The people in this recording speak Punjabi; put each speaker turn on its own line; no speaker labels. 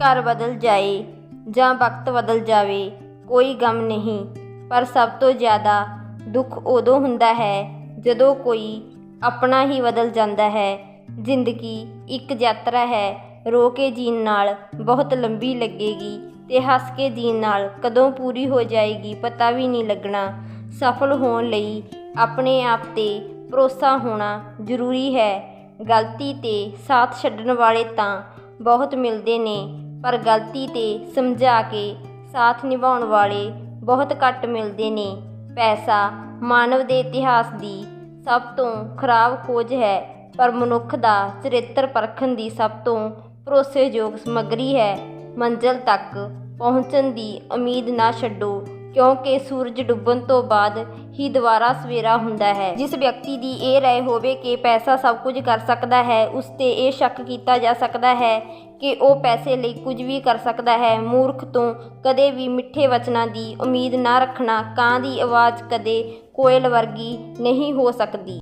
ਘਰ ਬਦਲ ਜਾਏ ਜਾਂ ਵਕਤ ਬਦਲ ਜਾਵੇ, ਕੋਈ ਗਮ ਨਹੀਂ। ਪਰ ਸਭ ਤੋਂ ਜ਼ਿਆਦਾ ਦੁੱਖ ਉਦੋਂ ਹੁੰਦਾ ਹੈ ਜਦੋਂ ਕੋਈ ਆਪਣਾ ਹੀ ਬਦਲ ਜਾਂਦਾ ਹੈ। ਜ਼ਿੰਦਗੀ ਇੱਕ ਯਾਤਰਾ ਹੈ, ਰੋ ਕੇ ਜੀਣ ਨਾਲ ਬਹੁਤ ਲੰਬੀ ਲੱਗੇਗੀ ਤੇ ਹੱਸ ਕੇ ਜੀਣ ਨਾਲ ਕਦੋਂ ਪੂਰੀ ਹੋ ਜਾਏਗੀ ਪਤਾ ਵੀ ਨਹੀਂ ਲੱਗਣਾ। ਸਫਲ ਹੋਣ ਲਈ ਆਪਣੇ ਆਪ ਤੇ ਭਰੋਸਾ ਹੋਣਾ ਜ਼ਰੂਰੀ ਹੈ। ਗਲਤੀ ਤੇ ਸਾਥ ਛੱਡਣ ਵਾਲੇ ਤਾਂ ਬਹੁਤ ਮਿਲਦੇ ਨੇ। ਪਰ ਗਲਤੀ ਤੇ ਸਮਝਾ ਕੇ ਸਾਥ ਨਿਭਾਉਣ ਵਾਲੇ ਬਹੁਤ ਘੱਟ ਮਿਲਦੇ ਨੇ। ਪੈਸਾ ਮਾਨਵ ਦੇ ਇਤਿਹਾਸ ਦੀ ਸਭ ਤੋਂ ਖਰਾਬ ਖੋਜ ਹੈ, ਪਰ ਮਨੁੱਖ ਦਾ ਚਰਿੱਤਰ ਪਰਖਣ ਦੀ ਸਭ ਤੋਂ ਭਰੋਸੇਯੋਗ ਸਮੱਗਰੀ ਹੈ। ਮੰਜ਼ਲ ਤੱਕ ਪਹੁੰਚਣ ਦੀ ਉਮੀਦ ਨਾ ਛੱਡੋ। ਕਿਉਂਕਿ ਸੂਰਜ ਡੁੱਬਣ ਤੋਂ ਬਾਅਦ ਹੀ ਦੁਬਾਰਾ ਸਵੇਰਾ ਹੁੰਦਾ ਹੈ। ਜਿਸ ਵਿਅਕਤੀ ਦੀ ਇਹ ਰਾਏ ਹੋਵੇ ਕਿ ਪੈਸਾ ਸਭ ਕੁਝ ਕਰ ਸਕਦਾ ਹੈ, ਉਸ ਤੇ ਇਹ ਸ਼ੱਕ ਕੀਤਾ ਜਾ ਸਕਦਾ ਹੈ ਕਿ ਉਹ ਪੈਸੇ ਲਈ ਕੁਝ ਵੀ ਕਰ ਸਕਦਾ ਹੈ। ਮੂਰਖ ਤੋਂ ਕਦੇ ਵੀ ਮਿੱਠੇ ਵਚਨਾਂ ਦੀ ਉਮੀਦ ਨਾ ਰੱਖਣਾ, ਕਾਂ ਦੀ ਆਵਾਜ਼ ਕਦੇ ਕੋਇਲ ਵਰਗੀ ਨਹੀਂ ਹੋ ਸਕਦੀ।